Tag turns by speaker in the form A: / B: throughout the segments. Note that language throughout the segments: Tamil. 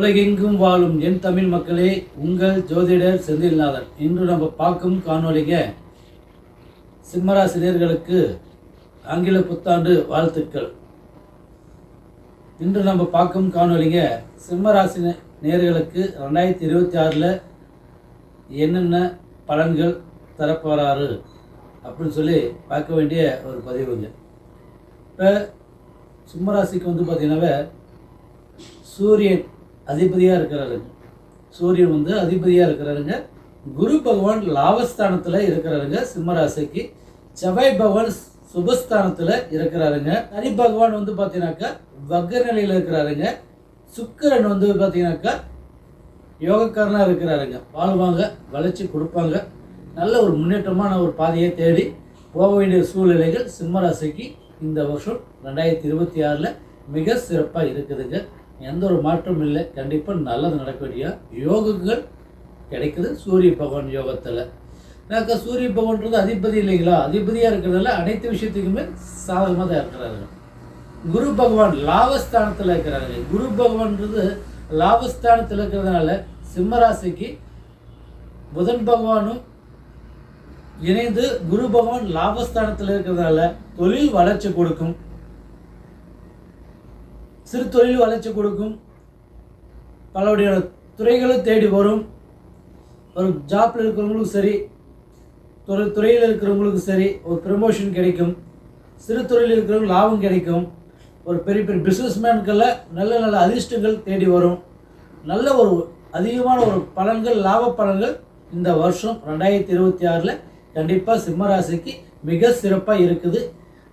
A: உலகெங்கும் வாழும் என் தமிழ் மக்களே உங்கள் ஜோதிடர் செந்தில்நாதன். இன்று நம்ம பார்க்கும் காணொளிங்க சிம்மராசினியர்களுக்கு ஆங்கில புத்தாண்டு வாழ்த்துக்கள். இன்று நம்ம பார்க்கும் காணொளிங்க சிம்மராசி நேர்களுக்கு ரெண்டாயிரத்தி இருபத்தி ஆறில் என்னென்ன பலன்கள் தரப்போகிறாரு அப்படின்னு சொல்லி பார்க்க வேண்டிய ஒரு பதிவுங்க. இப்போ சிம்மராசிக்கு வந்து பார்த்தீங்கன்னாவே சூரியன் அதிபதியாக இருக்கிறாருங்க. சூரியன் வந்து அதிபதியாக இருக்கிறாருங்க. குரு பகவான் லாபஸ்தானத்தில் இருக்கிறாருங்க. சிம்மராசிக்கு. செவ்வாய் பகவான் சுபஸ்தானத்தில் இருக்கிறாருங்க. சனி பகவான் வந்து பார்த்தீங்கன்னாக்கா வக்ர நிலையில் இருக்கிறாருங்க. சுக்கரன் வந்து பார்த்தீங்கன்னாக்கா யோகக்காரனாக இருக்கிறாருங்க. வாழ்வாங்க வளர்ச்சி கொடுப்பாங்க. நல்ல ஒரு முன்னேற்றமான ஒரு பாதையை தேடி போக வேண்டிய சூழ்நிலைகள் சிம்மராசிக்கு இந்த வருஷம் ரெண்டாயிரத்தி இருபத்தி ஆறில் மிக சிறப்பாக இருக்குதுங்க. எந்த ஒரு மாற்றமும் இல்லை. கண்டிப்பாக நல்லது நடக்க வேண்டிய யோகங்கள் கிடைக்குது. சூரிய பகவான் யோகத்தில். எனக்கு சூரிய பகவான்றது அதிபதி இல்லைங்களா? அதிபதியாக இருக்கிறதால அனைத்து விஷயத்துக்குமே சாதகமாக தான் இருக்கிறாருங்க குரு பகவான் லாபஸ்தானத்தில் இருக்கிறாரு. குரு பகவான்றது லாபஸ்தானத்தில் இருக்கிறதுனால சிம்மராசிக்கு புதன் பகவானும் இணைந்து குரு பகவான் லாபஸ்தானத்தில் இருக்கிறதுனால தொழில் வளர்ச்சி கொடுக்கும். சிறு தொழில் வளர்ச்சி கொடுக்கும். பலவகையான துறைகளும் தேடி வரும். ஒரு ஜாப்பில் இருக்கிறவங்களுக்கும் சரி துறை துறையில் இருக்கிறவங்களுக்கும் சரி ஒரு ப்ரமோஷன் கிடைக்கும். சிறு தொழில் இருக்கிறவங்க லாபம் கிடைக்கும். ஒரு பெரிய பெரிய பிஸ்னஸ்மேன்களில் நல்ல நல்ல அதிர்ஷ்டங்கள் தேடி வரும். நல்ல ஒரு அதிகமான ஒரு பலன்கள் லாப பலன்கள் இந்த வருஷம் ரெண்டாயிரத்தி இருபத்தி ஆறில் கண்டிப்பாக சிம்மராசிக்கு மிக சிறப்பாக இருக்குது.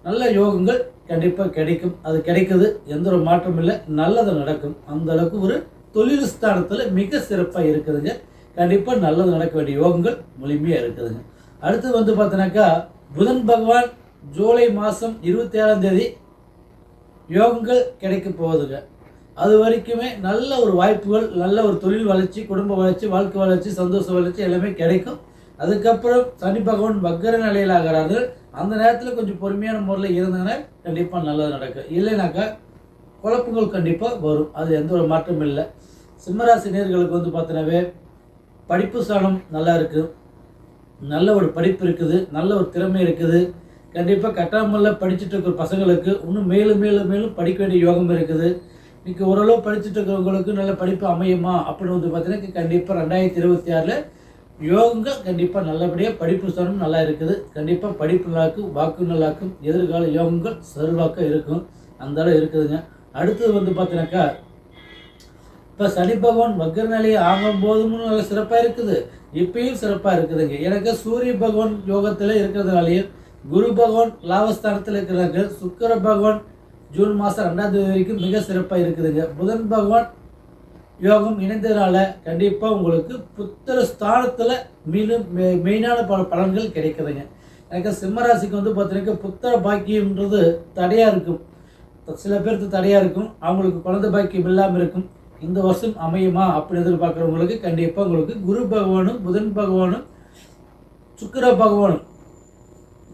A: நல்ல யோகங்கள் கண்டிப்பாக கிடைக்கும். அது கிடைக்குது. எந்த ஒரு மாற்றமும் இல்லை. நல்லது நடக்கும். அந்த அளவுக்கு ஒரு தொழில் ஸ்தானத்தில் மிக சிறப்பாக இருக்குதுங்க. கண்டிப்பாக நல்லது நடக்க வேண்டிய யோகங்கள் முழுமையாக இருக்குதுங்க. அடுத்து வந்து பார்த்தீங்கன்னாக்கா புதன் பகவான் ஜூலை மாதம் இருபத்தி ஏழாம் தேதி யோகங்கள் கிடைக்க போகுதுங்க. அது வரைக்குமே நல்ல ஒரு வாய்ப்புகள் நல்ல ஒரு தொழில் வளர்ச்சி குடும்ப வளர்ச்சி வாழ்க்கை வளர்ச்சி சந்தோஷ வளர்ச்சி எல்லாமே கிடைக்கும். அதுக்கப்புறம் சனி பகவான் வக்கர நிலையில் ஆகிறார்கள். அந்த நேரத்தில் கொஞ்சம் பொறுமையான முறையில் இருந்தாங்கன்னா கண்டிப்பாக நல்லது நடக்கும் இல்லைனாக்கா குழப்பங்கள் கண்டிப்பாக வரும். அது எந்த ஒரு மாற்றமும் இல்லை. சிம்மராசி நேர்களுக்கு வந்து பார்த்தீங்கன்னாவே படிப்பு ஸ்தானம் நல்லா இருக்குது நல்ல ஒரு படிப்பு இருக்குது. நல்ல ஒரு திறமை இருக்குது. கண்டிப்பாக கட்டாமல்ல படிச்சுட்டு இருக்கிற பசங்களுக்கு இன்னும் மேலும் மேலும் மேலும் படிக்க வேண்டிய யோகம் இருக்குது. இன்றைக்கி ஓரளவு படிச்சுட்டு இருக்கிறவங்களுக்கு நல்ல படிப்பு அமையுமா அப்படின்னு வந்து பார்த்தீங்கன்னா கண்டிப்பாக ரெண்டாயிரத்தி இருபத்தி ஆறில் யோகங்கள் கண்டிப்பாக நல்லபடியாக படிப்பு ஸ்தானம் நல்லா இருக்குது. கண்டிப்பாக படிப்பு நல்லாக்கும் வாக்கு நல்லாக்கும் எதிர்கால யோகங்கள் செல்வாக்கம் இருக்கும். அந்த அளவு இருக்குதுங்க. அடுத்தது வந்து பார்த்தீங்கன்னாக்கா இப்போ சனி பகவான் வக்ர நிலையை ஆகும் போதும் நல்ல சிறப்பாக இருக்குது. இப்பயும் சிறப்பாக இருக்குதுங்க. எனக்கு சூரிய பகவான் யோகத்தில் இருக்கிறதுனாலையும் குரு பகவான் லாபஸ்தானத்தில் இருக்கிறாங்க. சுக்கர பகவான் ஜூன் மாதம் ரெண்டாம் தேதி வரைக்கும் மிக சிறப்பாக இருக்குதுங்க. புதன் பகவான் யோகம் இணைந்ததுனால கண்டிப்பாக உங்களுக்கு புத்திர ஸ்தானத்தில் மீண்டும் மெ- மெயினான பல பலன்கள் கிடைக்குதுங்க. எனக்கு சிம்மராசிக்கு வந்து பார்த்தீங்கன்னா புத்திர பாக்கியம்ன்றது தடையாக இருக்கும். சில பேருக்கு தடையாக இருக்கும். அவங்களுக்கு குழந்தை பாக்கியம் இல்லாமல் இருக்கும். இந்த வருஷம் அமையுமா அப்படி எதிர்பார்க்குறவங்களுக்கு கண்டிப்பாக உங்களுக்கு குரு பகவானும் புதன் பகவானும் சுக்கர பகவானும்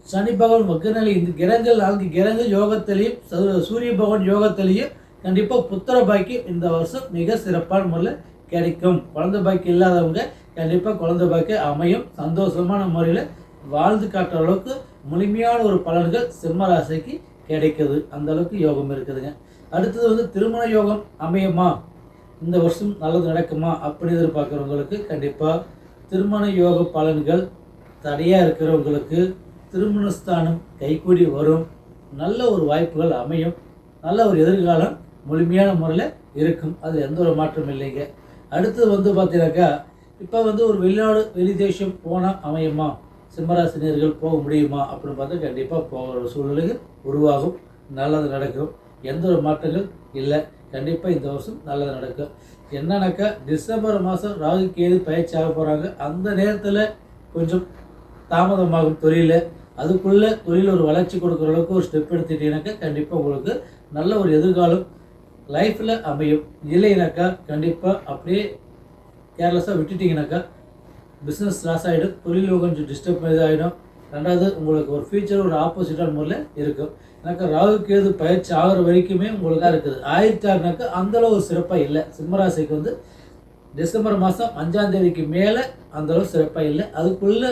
A: சனி பகவான் வக்கநிலை இந்த கிரகங்கள் நான்கு கிரகங்கள் யோகத்திலையும் சூரிய பகவான் யோகத்திலையும் கண்டிப்பாக புத்திர பாக்கியம் இந்த வருஷம் மிக சிறப்பான முறையில் கிடைக்கும். குழந்தை பாக்கியம் இல்லாதவங்க கண்டிப்பாக குழந்தை பாக்கியம் அமையும். சந்தோஷமான முறையில் வாழ்ந்து காட்டுற அளவுக்கு முழுமையான ஒரு பலன்கள் சிம்ம ராசிக்கு கிடைக்குது. அந்த அளவுக்கு யோகம் இருக்குதுங்க. அடுத்தது வந்து திருமண யோகம் அமையுமா? இந்த வருஷம் நல்லது நடக்குமா? அப்படி எதிர்பார்க்குறவங்களுக்கு கண்டிப்பாக திருமண யோக பலன்கள் தடையாக இருக்கிறவங்களுக்கு திருமணஸ்தானம் கைக்கூடி வரும். நல்ல ஒரு வாய்ப்புகள் அமையும். நல்ல ஒரு எதிர்காலம் முழுமையான முறையில் இருக்கும். அது எந்த ஒரு மாற்றமும் இல்லைங்க. அடுத்தது வந்து பார்த்தீங்கன்னாக்கா இப்போ வந்து ஒரு வெளிநாடு வெளி தேசம் போனால் அமையுமா? சிம்மராசினியர்கள் போக முடியுமா? அப்படின்னு பார்த்தா கண்டிப்பாக போகிற சூழ்நிலைகள் உருவாகும். நல்லது நடக்கும். எந்த ஒரு மாற்றங்கள் இல்லை. கண்டிப்பாக இந்த வருஷம் நல்லது நடக்கும். என்னன்னாக்கா டிசம்பர் மாதம் ராகு கேது பயிற்சி ஆக போகிறாங்க அந்த நேரத்தில் கொஞ்சம் தாமதமாகும் தொழில். அதுக்குள்ளே தொழில் ஒரு வளர்ச்சி கொடுக்குற அளவுக்கு ஒரு ஸ்டெப் எடுத்துட்டீங்கன்னாக்கா கண்டிப்பாக உங்களுக்கு நல்ல ஒரு எதிர்காலம் லைஃப்பில் அமையும். இல்லைனாக்கா கண்டிப்பாக அப்படியே கேர்லெஸ்ஸாக விட்டுட்டீங்கனாக்கா பிஸ்னஸ் லாஸ் ஆகிடும் தொழில் கொஞ்சம் டிஸ்டர்ப் இதாகிடும் ரெண்டாவது உங்களுக்கு ஒரு ஃபியூச்சர் ஒரு ஆப்போசிட்டான முறையில் இருக்கும். எனக்கு ராகு கேது பயிற்சி ஆகிற வரைக்குமே உங்களுக்கு இருக்குது. ஆயிரத்தாறுனாக்கா அந்தளவு சிறப்பாக இல்லை. சிம்மராசிக்கு வந்து டிசம்பர் மாதம் அஞ்சாம் தேதிக்கு மேலே அந்தளவு சிறப்பாக இல்லை. அதுக்குள்ளே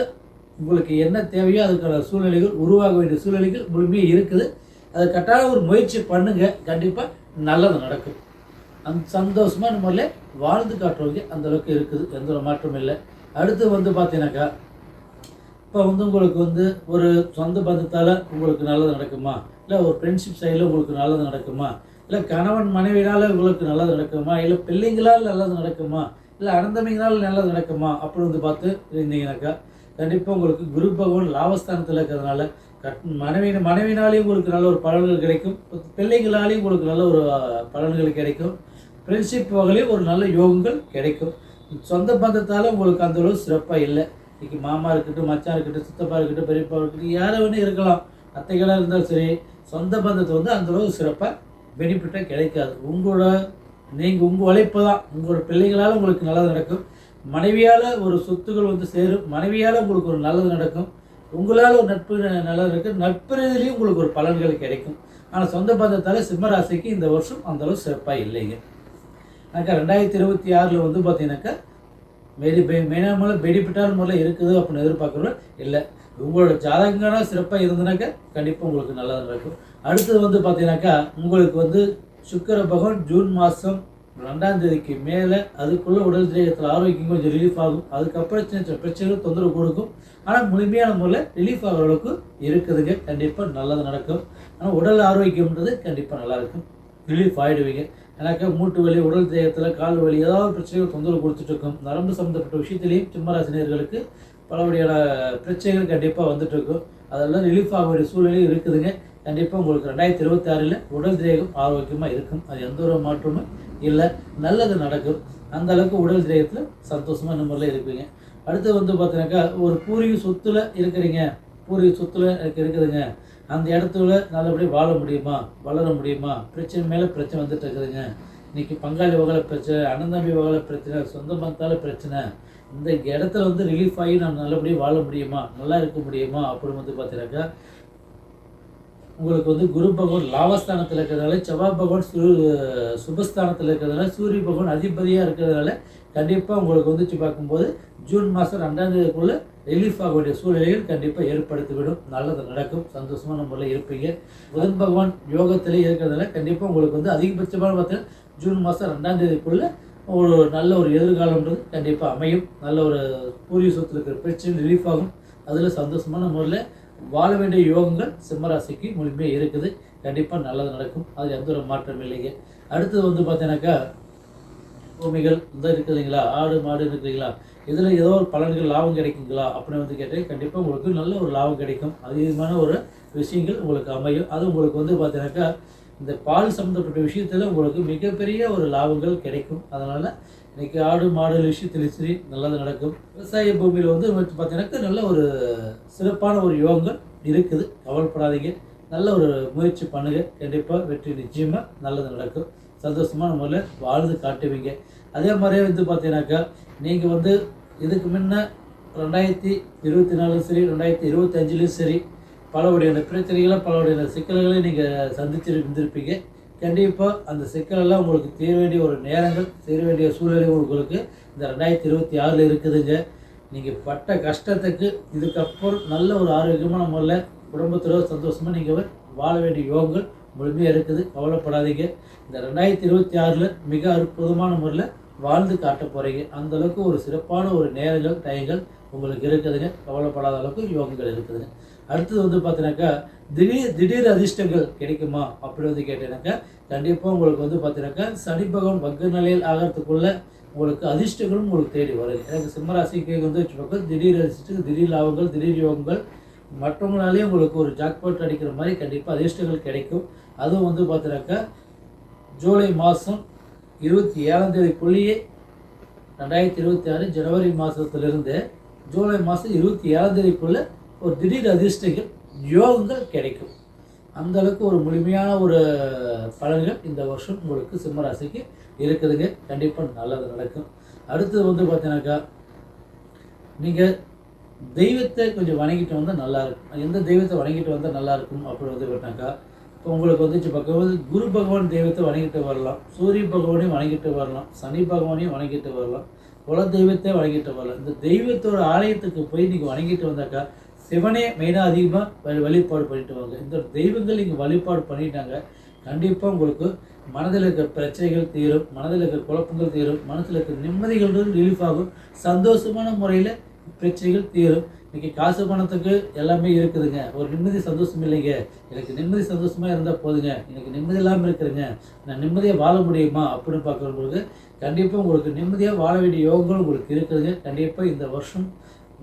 A: உங்களுக்கு என்ன தேவையோ அதுக்கான சூழ்நிலைகள் உருவாக வேண்டிய சூழ்நிலைகள் முழுமையாக இருக்குது. அது கட்டாய ஒரு முயற்சி பண்ணுங்க. கண்டிப்பாக நல்லது நடக்கும். அந்த சந்தோஷமாக நம்மளே வாழ்ந்து காட்டுறவங்க அந்த அளவுக்கு இருக்குது. எந்த ஒரு மாற்றமும் இல்லை. அடுத்து வந்து பார்த்தீங்கன்னாக்கா இப்போ வந்து உங்களுக்கு வந்து ஒரு சொந்த பந்தத்தால் உங்களுக்கு நல்லது நடக்குமா? இல்லை ஒரு ஃப்ரெண்ட்ஷிப் சைடில் உங்களுக்கு நல்லது நடக்குமா? இல்லை கணவன் மனைவினால் உங்களுக்கு நல்லது நடக்குமா? இல்லை பிள்ளைங்களால் நல்லது நடக்குமா? இல்லை அனந்தமைங்களால் நல்லது நடக்குமா? அப்படி வந்து பார்த்து இருந்தீங்கன்னாக்கா கண்டிப்பாக உங்களுக்கு குரு பகவான் லாபஸ்தானத்தில் இருக்கிறதுனால கட் மனைவி மனைவினாலேயும் உங்களுக்கு நல்ல ஒரு பலன்கள் கிடைக்கும். பிள்ளைங்களாலேயும் உங்களுக்கு நல்ல ஒரு பலன்கள் கிடைக்கும். ஃப்ரெண்ட்ஷிப் வகையிலையும் ஒரு நல்ல யோகங்கள் கிடைக்கும். சொந்த பந்தத்தால் உங்களுக்கு அந்த அளவு சிறப்பாக இல்லை. இன்றைக்கி மாமா இருக்கட்டும் மச்சான் இருக்கட்டும் சித்தப்பா இருக்கட்டும் பெரியப்பா இருக்கட்டும் யாரை வேணும் இருக்கலாம். அத்தைகளாக இருந்தாலும் சரி சொந்த பந்தத்தை வந்து அந்தளவுக்கு சிறப்பாக பெனிஃபிட்டாக கிடைக்காது. உங்களோட நீங்கள் உங்கள் உழைப்பு தான். உங்களோட பிள்ளைகளால் உங்களுக்கு நல்லது நடக்கும். மனைவியால் ஒரு சொத்துக்கள் வந்து சேரும். மனைவியால் உங்களுக்கு ஒரு நல்லது நடக்கும். உங்களால் ஒரு நட்பு நல்லா இருக்குது நட்பு உங்களுக்கு ஒரு பலன்கள் கிடைக்கும். ஆனால் சொந்த பந்தத்தால் சிம்மராசிக்கு இந்த வருஷம் அந்தளவு சிறப்பாக இல்லைங்க. ஆனாக்கா ரெண்டாயிரத்தி இருபத்தி ஆறில் வந்து பார்த்தீங்கன்னாக்கா மெடி மெயினாக முறை பெனிஃபிட்டான முறையில் இருக்குது அப்படின்னு எதிர்பார்க்குறோம் இல்லை. உங்களோட ஜாதகங்களாக சிறப்பாக இருந்தனாக்கா கண்டிப்பாக உங்களுக்கு நல்லா இருக்கும். அடுத்தது வந்து பார்த்தீங்கன்னாக்கா உங்களுக்கு வந்து சுக்கர பகவான் ஜூன் மாதம் ரெண்டாம் தேதிக்கு மேலே அதுக்குள்ளே உடல் திரேகத்தில் ஆரோக்கியம் கொஞ்சம் ரிலீஃப் ஆகும். அதுக்கப்புறம் சின்ன சின்ன பிரச்சனைகள் தொந்தரவு கொடுக்கும். ஆனால் முழுமையான முறையில் ரிலீஃப் ஆகிற அளவுக்கு இருக்குதுங்க. கண்டிப்பாக நல்லது நடக்கும். ஆனால் உடல் ஆரோக்கியம்ன்றது கண்டிப்பாக நல்லாயிருக்கும் ரிலீஃப் ஆகிடுவீங்க எனக்கு மூட்டு வலி உடல் தேகத்தில் கால் வலி ஏதாவது பிரச்சனைகள் தொந்தரவு கொடுத்துட்டு இருக்கும் நரம்பு சம்மந்தப்பட்ட விஷயத்திலையும் சிம்மராசினியர்களுக்கு பலபடியான பிரச்சனைகள் கண்டிப்பாக வந்துட்டு இருக்கும் அதெல்லாம் ரிலீஃப் ஆக வேண்டிய சூழ்நிலையும் இருக்குதுங்க. கண்டிப்பாக உங்களுக்கு ரெண்டாயிரத்தி இருபத்தி ஆறில் உடல் தேகம் ஆரோக்கியமாக இருக்கும். அது எந்த ஒரு மாற்றமும் இல்லை. நல்லது நடக்கும். அந்த அளவுக்கு உடல் தேகத்தில் சந்தோஷமாக இந்த மாதிரிலாம் இருப்பீங்க. அடுத்து வந்து பார்த்தீங்கன்னாக்கா ஒரு பூர்வீக சொத்துல இருக்கிறீங்க. பூர்வீக சொத்துல எனக்கு இருக்குதுங்க. அந்த இடத்துல நல்லபடியாக வாழ முடியுமா? வளர முடியுமா? பிரச்சனை மேலே பிரச்சனை வந்துட்டு இருக்குதுங்க. இன்றைக்கி பங்காளி வகையில் பிரச்சனை அண்ணந்தம்பி வகையில் பிரச்சனை சொந்த பந்தால பிரச்சனை. இந்த இடத்துல வந்து ரிலீஃப் ஆகி நான் நல்லபடியாக வாழ முடியுமா? நல்லா இருக்க முடியுமா? அப்படின்னு வந்து பார்த்தீங்கன்னாக்கா உங்களுக்கு வந்து குரு பகவான் லாபஸ்தானத்தில் இருக்கிறதுனால செவ்வாய் பகவான் சு சுபஸ்தானத்தில் இருக்கிறதுனால சூரிய பகவான் அதிபதியாக இருக்கிறதுனால கண்டிப்பாக உங்களுக்கு வந்துச்சு பார்க்கும்போது ஜூன் மாதம் ரெண்டாம் தேதிக்குள்ளே ரிலீஃப் ஆகக்கூடிய சூழ்நிலைகள் கண்டிப்பாக ஏற்படுத்திவிடும். நல்லது நடக்கும். சந்தோஷமான முறையில் இருப்பீங்க. புதன் பகவான் யோகத்திலே இருக்கிறதுனால கண்டிப்பாக உங்களுக்கு வந்து அதிகபட்சமான பார்த்தீங்கன்னா ஜூன் மாதம் ரெண்டாம் தேதிக்குள்ளே ஒரு நல்ல ஒரு எதிர்காலம்ன்றது கண்டிப்பாக அமையும். நல்ல ஒரு பூர்வீக சொத்தில் இருக்கிற பிரச்சனை ரிலீஃப் ஆகும். அதில் சந்தோஷமான முறையில் வாழ வேண்டிய யோகங்கள் சிம்மராசிக்கு முழுமையாக இருக்குது. கண்டிப்பாக நல்லது நடக்கும். அது எந்த ஒரு மாற்றம் இல்லைங்க. அடுத்தது வந்து பார்த்தீங்கன்னாக்கா பூமிகள் இந்த இருக்குதுங்களா? ஆடு மாடு இருக்குதுங்களா? இதில் ஏதோ ஒரு பலன்கள் லாபம் கிடைக்குங்களா? அப்படின்னு வந்து கேட்டால் கண்டிப்பாக உங்களுக்கு நல்ல ஒரு லாபம் கிடைக்கும். அதிகமான ஒரு விஷயங்கள் உங்களுக்கு அமையும். அது உங்களுக்கு வந்து பார்த்தீங்கன்னாக்கா இந்த பால் சம்மந்தப்பட்ட விஷயத்தில் உங்களுக்கு மிகப்பெரிய ஒரு லாபங்கள் கிடைக்கும். அதனால் இன்றைக்கி ஆடு மாடு விஷயத்தில் சரி நல்லது நடக்கும். விவசாய பூமியில் வந்து வந்து பார்த்தீங்கன்னாக்கா நல்ல ஒரு சிறப்பான ஒரு யோகங்கள் இருக்குது. கவலைப்படாதீங்க. நல்ல ஒரு முயற்சி பண்ணுங்கள் கண்டிப்பாக வெற்றி நிச்சயமாக நல்லது நடக்கும். சந்தோஷமான முறையில் வாழ்ந்து காட்டுவீங்க. அதே மாதிரியே வந்து பார்த்தீங்கன்னாக்கா நீங்கள் வந்து இதுக்கு முன்ன ரெண்டாயிரத்தி இருபத்தி நாலு சரி ரெண்டாயிரத்தி இருபத்தஞ்சிலையும் சரி பல வகையான பிரச்சனைகளை பல வகையான சிக்கல்களை நீங்கள் சந்திச்சு இருந்திருப்பீங்க கண்டிப்பாக அந்த சிக்கலெல்லாம் உங்களுக்கு தீர வேண்டிய ஒரு நேரங்கள் தீர வேண்டிய சூழ்நிலை உங்களுக்கு இந்த ரெண்டாயிரத்தி இருபத்தி ஆறில் இருக்குதுங்க. நீங்கள் பட்ட கஷ்டத்துக்கு இதுக்கப்புறம் நல்ல ஒரு ஆரோக்கியமான முறையில் குடும்பத்தோட சந்தோஷமாக நீங்கள் வாழ வேண்டிய யோகங்கள் முழுமையாக இருக்குது. கவலைப்படாதீங்க. இந்த ரெண்டாயிரத்தி இருபத்தி ஆறில் மிக அற்புதமான முறையில் வாழ்ந்து காட்ட போகிறீங்க அந்த அளவுக்கு ஒரு சிறப்பான ஒரு நேரங்கள் டயங்கள் உங்களுக்கு இருக்குதுங்க. கவலைப்படாத அளவுக்கு யோகங்கள் இருக்குதுங்க. அடுத்தது வந்து பார்த்தீங்கன்னாக்கா திடீர் திடீர் அதிர்ஷ்டங்கள் கிடைக்குமா அப்படி வந்து கேட்டீங்கன்னாக்கா கண்டிப்பாக உங்களுக்கு வந்து பார்த்தீங்கன்னாக்கா சனி பகவான் பக்க நிலையில் ஆகிறதுக்குள்ள உங்களுக்கு அதிர்ஷ்டங்களும் உங்களுக்கு தேடி வருது எனக்கு சிம்மராசிக்கு வந்து வச்சுருக்கோம் திடீர் அதிர்ஷ்டம் திடீர் லாபங்கள் திடீர் யோகங்கள் மற்றவங்களாலே உங்களுக்கு ஒரு ஜாக்பாட் அடிக்கிற மாதிரி கண்டிப்பாக அதிர்ஷ்டங்கள் கிடைக்கும். அதுவும் வந்து பார்த்தீங்கன்னாக்கா ஜூலை மாதம் இருபத்தி ஏழாம் தேதிக்குள்ளேயே ரெண்டாயிரத்தி இருபத்தி ஆறு ஜனவரி மாதத்துலேருந்து ஜூலை மாதம் இருபத்தி ஏழாம் தேதிக்குள்ளே ஒரு திடீர் அதிர்ஷ்டங்கள் யோகங்கள் கிடைக்கும். அந்த அளவுக்கு ஒரு முழுமையான ஒரு பலன்கள் இந்த வருஷம் உங்களுக்கு சிம்மராசிக்கு இருக்குதுங்க. கண்டிப்பாக நல்லது நடக்கும். அடுத்தது வந்து பார்த்தீங்கன்னாக்கா நீங்கள் தெய்வத்தை கொஞ்சம் வணங்கிட்டு வந்தால் நல்லா இருக்கும். எந்த தெய்வத்தை வணங்கிட்டு வந்தால் நல்லா இருக்கும் அப்படி வந்து கேட்டாக்கா இப்போ உங்களுக்கு வந்துச்சு பார்க்கும்போது குரு பகவான் தெய்வத்தை வணங்கிட்டு வரலாம். சூரிய பகவானையும் வணங்கிட்டு வரலாம். சனி பகவானையும் வணங்கிட்டு வரலாம். குல தெய்வத்தை வணங்கிட்டு வரலாம். இந்த தெய்வத்தோட ஆலயத்துக்கு போய் நீங்கள் வணங்கிட்டு வந்தாக்கா சிவனே மெயினாக அதிகமாக வழிபாடு பண்ணிட்டு வாங்க. இந்த தெய்வங்கள் இங்கே வழிபாடு பண்ணிட்டாங்க. கண்டிப்பாக உங்களுக்கு மனதில் இருக்கிற பிரச்சனைகள் தீரும் மனதில் இருக்கிற குழப்பங்கள் தீரும் மனசில் இருக்கிற நிம்மதிகள் ரிலீஃப் ஆகும். சந்தோஷமான முறையில் பிரச்சனைகள் தீரும். இன்றைக்கி காசு பணத்துக்கு எல்லாமே இருக்குதுங்க. ஒரு நிம்மதி சந்தோஷம் இல்லைங்க. எனக்கு நிம்மதி சந்தோஷமாக இருந்தால் போதுங்க. எனக்கு நிம்மதி இல்லாமல் இருக்கிறேங்க. நான் நிம்மதியாக வாழ முடியுமா அப்படின்னு பார்க்குறவங்களுக்கு கண்டிப்பாக உங்களுக்கு நிம்மதியாக வாழ வேண்டிய யோகங்கள் உங்களுக்கு இருக்குதுங்க. கண்டிப்பாக இந்த வருஷம்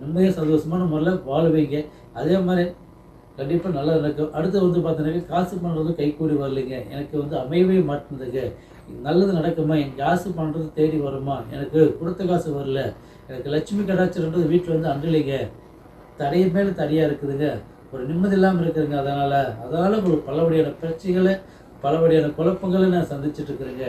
A: நிம்மதியாக சந்தோஷமான முறையில் வாழுவீங்க. அதே மாதிரி கண்டிப்பாக நல்லா நடக்கும். அடுத்து வந்து பார்த்தீங்கன்னா காசு பண்ணுறது கைக்கூடி வரலைங்க. எனக்கு வந்து அமையவே மாட்டேங்குதுங்க நல்லது நடக்குமா? என் காசு பண்ணுறது தேடி வருமா? எனக்கு கொடுத்த காசு வரல. எனக்கு லட்சுமி கடாச்சரன்றது வீட்டில் வந்து அன்றிலைங்க தடைய மேலே தடையாக இருக்குதுங்க. ஒரு நிம்மதி இல்லாமல் இருக்குதுங்க அதனால். அதனால் ஒரு பலவடியான பிரச்சனைகளை பலவடியான குழப்பங்களை நான் சந்திச்சுட்டு இருக்கிறேங்க.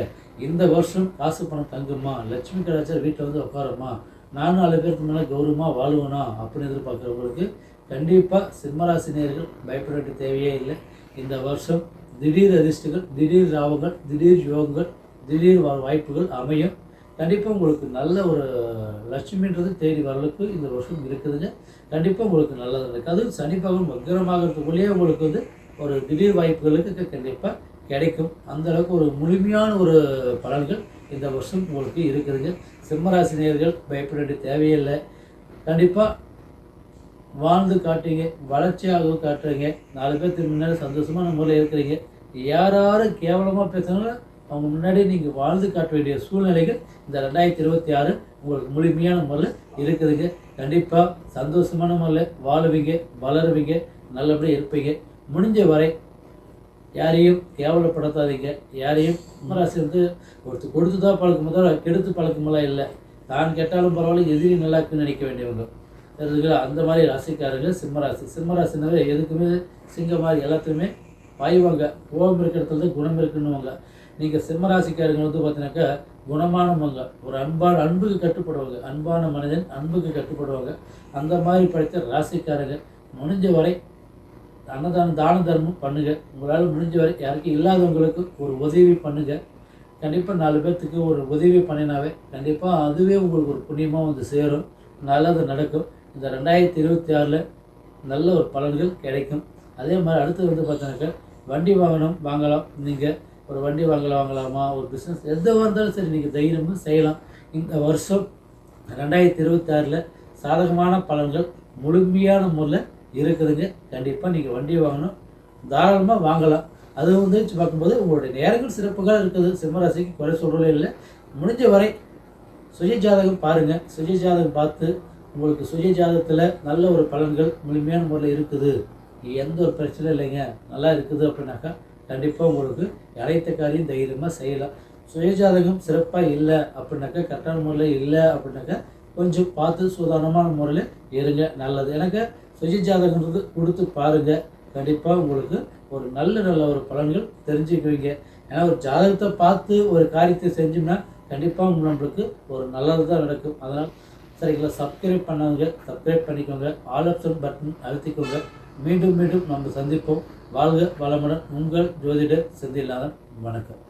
A: இந்த வருஷம் காசு பணம் தங்குமா? லட்சுமி கடாச்சாரம் வீட்டில் வந்து உட்காரமா? நானும் நாலு பேருக்கு மேலே கௌரவமாக வாழுவேனா அப்படின்னு எதிர்பார்க்குறவங்களுக்கு கண்டிப்பாக சிம்மராசினியர்கள் பயப்பட வேண்டிய தேவையே இல்லை. இந்த வருஷம் திடீர் அதிர்ஷ்டங்கள் திடீர் ராவங்கள் திடீர் யோகங்கள் திடீர் வா- வாய்ப்புகள் அமையும். கண்டிப்பாக உங்களுக்கு நல்ல ஒரு லட்சுமின்றது தேடி வரலுக்கு இந்த வருஷம் இருக்குதுங்க. கண்டிப்பாக உங்களுக்கு நல்லது இருக்குது அதுவும் சனி பகவான் இருக்கக்குள்ளேயே உங்களுக்கு வந்து ஒரு திடீர் வாய்ப்புகளுக்கு கண்டிப்பாக கிடைக்கும். அந்தளவுக்கு ஒரு முழுமையான ஒரு பலன்கள் இந்த வருஷம் உங்களுக்கு இருக்குதுங்க. சிம்மராசினியர்கள் பயப்பட வேண்டிய தேவையில்லை. கண்டிப்பாக வாழ்ந்து காட்டுங்க. வளர்ச்சியாக காட்டுறீங்க நாலு பேர்த்துக்கு முன்னாடி சந்தோஷமான முறையில் இருக்கிறீங்க. யாராரு கேவலமாக பேசுனாலும் அவங்க முன்னாடி நீங்கள் வாழ்ந்து காட்ட வேண்டிய சூழ்நிலைகள் இந்த ரெண்டாயிரத்தி இருபத்தி ஆறு உங்களுக்கு முழுமையான முறையில் இருக்குதுங்க. கண்டிப்பாக சந்தோஷமான முறையில் வாழுவீங்க வளருவீங்க நல்லபடியாக இருப்பீங்க. முடிஞ்ச வரை யாரையும் கேவலப்படுத்தாதீங்க. யாரையும் கும்பராசி வந்து ஒருத்தர் கொடுத்து தான் பழக்கம். தவிர கெடுத்து பழக்கமெல்லாம் இல்லை. தான் கெட்டாலும் பரவாயில்ல எதிரி நல்லாக்குன்னு நினைக்க வேண்டியவங்க. தெரிஞ்சுக்கல? அந்த மாதிரி ராசிக்காரர்கள் சிம்மராசி. சிம்மராசினாவே எதுக்குமே சிங்க மாதிரி எல்லாத்துக்குமே பாய்வாங்க. கோபம் இருக்கிற இடத்துல தான் குணம் இருக்குன்னுவாங்க. நீங்கள் சிம்மராசிக்காரங்க வந்து பார்த்தீங்கன்னாக்கா குணமானவங்க. ஒரு அன்பான அன்புக்கு கட்டுப்படுவாங்க. அன்பான மனிதன் அன்புக்கு கட்டுப்படுவாங்க. அந்த மாதிரி படித்த ராசிக்காரங்க முடிஞ்ச வரை அன்னதானம் தான தர்மம் பண்ணுங்க. உங்களால் முடிஞ்ச வரை யாருக்கும் இல்லாதவங்களுக்கு ஒரு உதவி பண்ணுங்க. கண்டிப்பாக நாலு பேர்த்துக்கு ஒரு உதவி பண்ணினாவே கண்டிப்பாக அதுவே உங்களுக்கு ஒரு புண்ணியமாக வந்து சேரும். நல்லது நடக்கும். இந்த ரெண்டாயிரத்தி இருபத்தி ஆறில் நல்ல ஒரு பலன்கள் கிடைக்கும். அதே மாதிரி அடுத்து வந்து பார்த்தீங்கன்னாக்கா வண்டி வாகனம் வாங்கலாம். நீங்கள் ஒரு வண்டி வாங்கலாம் வாங்கலாமா? ஒரு பிஸ்னஸ் எதுவாக இருந்தாலும் சரி நீங்கள் தைரியமாக செய்யலாம். இந்த வருஷம் ரெண்டாயிரத்தி இருபத்தி ஆறில் சாதகமான பலன்கள் முழுமையான முறையில் இருக்குதுங்க. கண்டிப்பாக நீங்கள் வண்டி வாங்கணும். தாராளமாக வாங்கலாம். அது வந்து பார்க்கும்போது உங்களுடைய நேரங்கள் சிறப்புகள் இருக்குது. சிம்மராசிக்கு குறை சொல்கிறதே இல்லை. முடிஞ்ச வரை சுய ஜாதகம் பாருங்கள் சுய ஜாதகம் பார்த்து உங்களுக்கு சுய ஜாதகத்தில் நல்ல ஒரு பலன்கள் முழுமையான முறையில் இருக்குது. எந்த ஒரு பிரச்சனையும் இல்லைங்க. நல்லா இருக்குது அப்படின்னாக்கா கண்டிப்பாக உங்களுக்கு அனைத்த காரியம் தைரியமாக செய்யலாம். சுயஜாதகம் சிறப்பாக இல்லை அப்படின்னாக்கா கரெக்டான முறையில் இல்லை அப்படின்னாக்கா கொஞ்சம் பார்த்து சுதாரணமான முறையில் இருங்க. நல்லது. எனக்கு சுயஜாதகன்றது கொடுத்து பாருங்கள் கண்டிப்பாக உங்களுக்கு ஒரு நல்ல நல்ல ஒரு பலன்கள் தெரிஞ்சுக்குவீங்க. ஏன்னா ஒரு ஜாதகத்தை பார்த்து ஒரு காரியத்தை செஞ்சோம்னா கண்டிப்பாக நம்மளுக்கு ஒரு நல்லது தான் நடக்கும். அதனால் சரிங்களா சப்ஸ்கிரைப் பண்ணவங்க சப்ஸ்கிரைப் பண்ணிக்கோங்க. ஆல் ஆப்ஷன் பட்டன் அழுத்திக்கோங்க. மீண்டும் மீண்டும் நம்ம சந்திப்போம். வாழ்க வளமுடன். உங்கள் ஜோதிடர் செந்தில்நாதன். வணக்கம்.